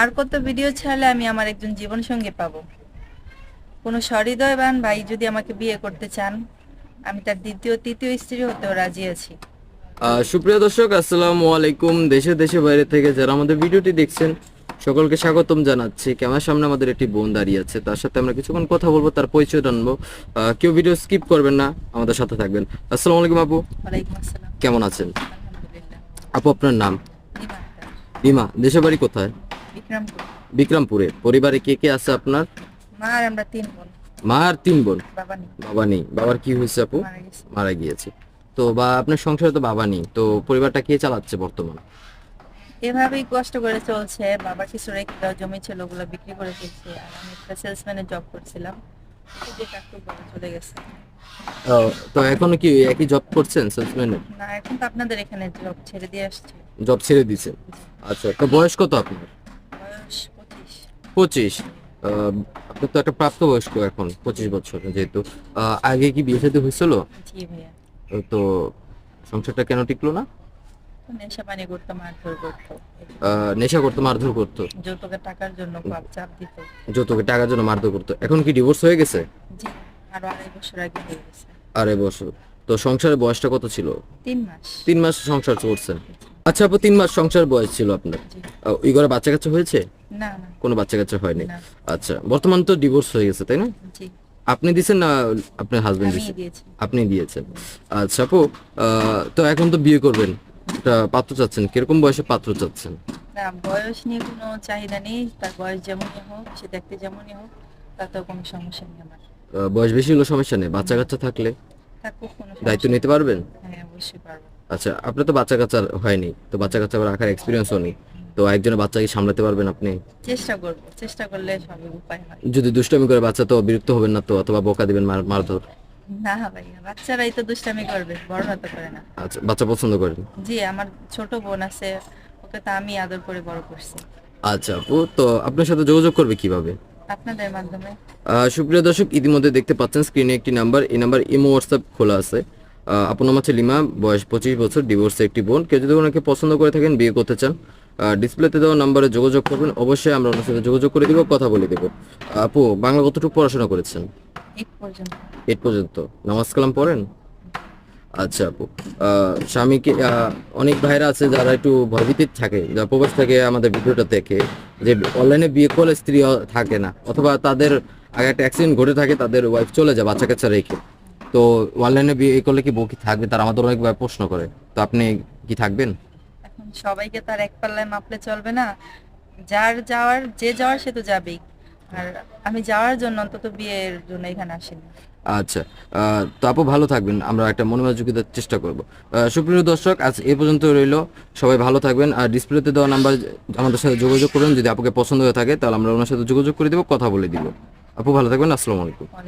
আর কত ভিডিও ছাড়লে আমি আমার একজন জীবন সঙ্গী পাবো? কোনো সহৃদয়বান ভাই যদি আমাকে বিয়ে করতে চান আমি তার দ্বিতীয় তৃতীয় স্ত্রী হতেও রাজি আছি। সুপ্রিয় দর্শক আসসালামু আলাইকুম। দেশে দেশে বাইরে থেকে যারা আমাদের ভিডিওটি দেখছেন সকলকে স্বাগতম জানাচ্ছি। ক্যামেরার সামনে আমাদের একটি বোন দাঁড়িয়ে আছে। তার সাথে আমরা কিছুক্ষণ কথা বলব তার পরিচয় জানব। কেউ ভিডিও স্কিপ করবেন না আমাদের সাথে থাকবেন। আসসালামু আলাইকুম আপু। কেমন আছেন? আপু আপনার নাম? রিমা দেশের বাড়ি কোথায়? বিক্রমপুর। বিক্রমপুরে। পরিবারে কে কে আছে আপনার? মা আর আমরা তিন বোন। মা আর তিন বোন? বাবা নেই। বাবা নেই। বাবার কি হয়েছে আপু? মারা গেছে। মারা গিয়েছে। তো বা আপনার সংসারে তো বাবা নেই। তো পরিবারটা কে চালাচ্ছে বর্তমান? এভাবেই কষ্ট করে চলছে। বাবা কিছু রেখে দেওয়া জমি ছিল ওগুলো বিক্রি করে ফেলছে আর আমি একটা সেলসম্যানের জব করছিলাম। কাকু বাবা চলে গেছে। ও, তো এখনও কি একই জব করছেন সেলসম্যানের না এখন তো আপনাদের এখানে জব ছেড়ে দিয়ে আসছে। জব ছেড়ে দিয়েছেন। আচ্ছা তো বয়স কত আপনার? পঁচিশ আপনার তো একটা প্রাপ্তবয়স্ক এখন পঁচিশ বছর যেহেতু। আগে কি বিয়ে শাদী হয়েছিল? জি ভাইয়া। তো সংসারটা কেন টিকলো না? নেশা পানি করতো মারধর করতো। নেশা করতো মারধর করতো? যৌতুকের টাকার জন্য চাপ দিত। যৌতুকে টাকার জন্য মারধর করতো। এখন কি ডিভোর্স হয়ে গেছে? জি আরও আড়াই বছর আগে হয়ে গেছে। আড়াই বছর। তো সংসারের বয়সটা কত ছিল? তিন মাস। তিন মাস সংসার করছেন আচ্ছা আপু তিন মাস সংসার বয়স ছিল আপনার। ওই ঘরে বাচ্চা কাচ্চা হয়েছে? না না। কোনো বাচ্চা কাচ্চা হয়নি? আচ্ছা বর্তমান তো ডিভোর্স হয়ে গেছে তাই না? আপনি দিছেন না আপনার হাজবেন্ড আপনি দিয়েছেন। আচ্ছা আপু তো এখন তো বিয়ে করবেন। পাত্র চাচ্ছেন কীরকম বয়সে পাত্র চাচ্ছেন? না বয়স নিয়ে কোনো চাহিদা নেই তার বয়স যেমনই হোক সে দেখতে যেমনই হোক তাতেও কোনো সমস্যা নেই আমার। বয়স বেশি হলো সমস্যা নেই বাচ্চা কাচ্চা থাকলে থাকুক কোনো দায়িত্ব নিতে পারবেন? হ্যাঁ অবশ্যই পারব। আচ্ছা আপনার তো বাচ্চা কাচ্চা হয়নি তো বাচ্চা কাচ্চা রাখার এক্সপিরিয়েন্সও নেই। তো একজনের বাচ্চাকে সামলাতে পারবেন আপনি? চেষ্টা করব চেষ্টা করলে সবই উপায় হয়। যদি দুষ্টামি করে বাচ্চা তো বিরক্ত হবেন না তো অথবা বোকা দিবেন মার মারধর? না ভাইয়া বাচ্চারাই তো দুষ্টামি করবে বড়রা তো করে না। আচ্ছা বাচ্চা পছন্দ করেন? জি আমার ছোট বোন আছে ওকে তো আমি আদর করে বড় করছি। আচ্ছা আপু তো আপনার সাথে যোগাযোগ করবে কীভাবে? আপনাদের মাধ্যমে? সুপ্রিয় দর্শক ইতিমধ্যে দেখতে পাচ্ছেন স্ক্রিনে একটি নাম্বার এই নাম্বার ইমো হোয়াটসঅ্যাপ খোলা আছে। আপনার নাম লিমা বয়স পঁচিশ বছর ডিভোর্সে একটি বোন। কেউ যদি ওনাকে পছন্দ করে থাকেন বিয়ে করতে চান ডিসপ্লেতে দেওয়া নাম্বারে যোগাযোগ করবেন। অবশ্যই আমরা ওনার সাথে যোগাযোগ করে দিব কথা বলে দিব। আপু বাংলা কতটুকু পড়াশোনা করেছেন? এক পর্যন্ত। এইট পর্যন্ত। নামাজ কালাম পড়েন? আচ্ছা আপু। স্বামীকে অনেক ভাইরা আছে যারা একটু ভয়ভীতির থাকে যারা প্রবাস থেকে আমাদের ভিডিওটা দেখে যে অনলাইনে বিয়ে করলে স্ত্রী থাকে না অথবা তাদের আগে একটা অ্যাক্সিডেন্ট ঘটে থাকে তাদের ওয়াইফ চলে যায় বাচ্চা কাচ্চা রেখে। তো অনলাইনে বিয়ে করলে কি বউ কি থাকবে? তার আমাদের অনেকবার প্রশ্ন করে। তো আপনি কি থাকবেন? এখন সবাইকে তার এক পাল্লায় মাপলে চলবে না। যার যাওয়ার যে যাওয়ার সে তো যাবেই। আর আমি যাওয়ার জন্য অন্তত বিয়ের জন্য এখানে আসিনি। আচ্ছা। তো আপু ভালো থাকবেন। আমরা একটা মনোযোগী দেওয়ার চেষ্টা করব। সুপ্রিয় দর্শক আজ এ পর্যন্ত রইল। সবাই ভালো থাকবেন। আর ডিসপ্লেতে দেওয়া নাম্বার আমাদের সাথে যোগাযোগ করুন। যদি আপুকে পছন্দ হয়ে থাকে তাহলে আমরা ওনার সাথে যোগাযোগ করে দিব কথা বলে দিব। আপু ভালো থাকবেন। আসসালামু আলাইকুম। অনেক